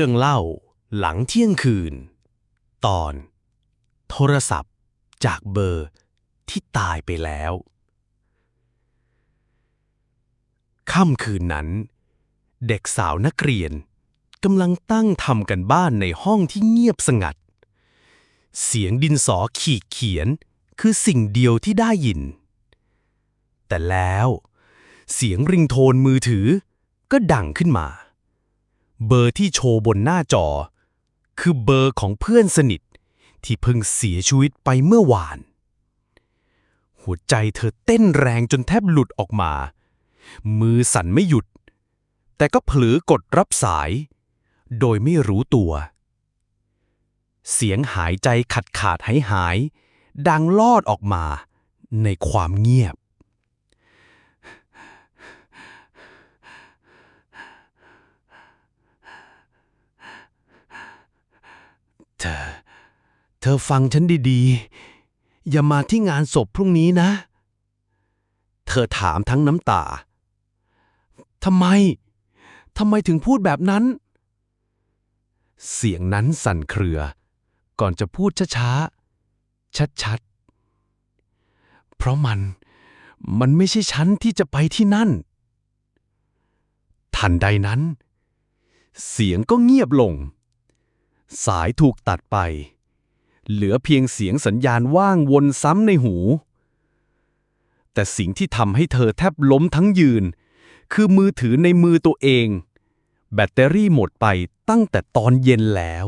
เรื่องเล่าหลังเที่ยงคืน ตอน โทรศัพท์จากเบอร์ที่ตายไปแล้ว ค่ำคืนนั้น เด็กสาวนักเรียนกำลังตั้งทำกันบ้านในห้องที่เงียบสงัด เสียงดินสอขีดเขียนคือสิ่งเดียวที่ได้ยิน แต่แล้ว เสียงริงโทนมือถือก็ดังขึ้นมา เบอร์ที่โชว์บนหน้าจอ คือเบอร์ของเพื่อนสนิท ที่เพิ่งเสียชีวิตไปเมื่อวาน หัวใจเธอเต้นแรงจนแทบหลุดออกมา มือสั่นไม่หยุด แต่ก็เผลอกดรับสาย โดยไม่รู้ตัว เสียงหายใจขาดขาดหายหาย ดังลอดออกมาในความเงียบ เธอ เธอฟังฉันดีๆ อย่ามาที่งานศพพรุ่งนี้นะ เธอถามทั้งน้ำตา ทำไม ทำไมถึงพูดแบบนั้น เสียงนั้นสั่นเครือ ก่อนจะพูดช้าๆ ชัดๆ เพราะมัน มันไม่ใช่ฉันที่จะไปที่นั่น ทันใดนั้น เสียงก็เงียบลง สายถูกตัดไป เหลือเพียงเสียงสัญญาณว่างวนซ้ำในหู แต่สิ่งที่ทำให้เธอแทบล้มทั้งยืน คือมือถือในมือตัวเอง แบตเตอรี่หมดไปตั้งแต่ตอนเย็นแล้ว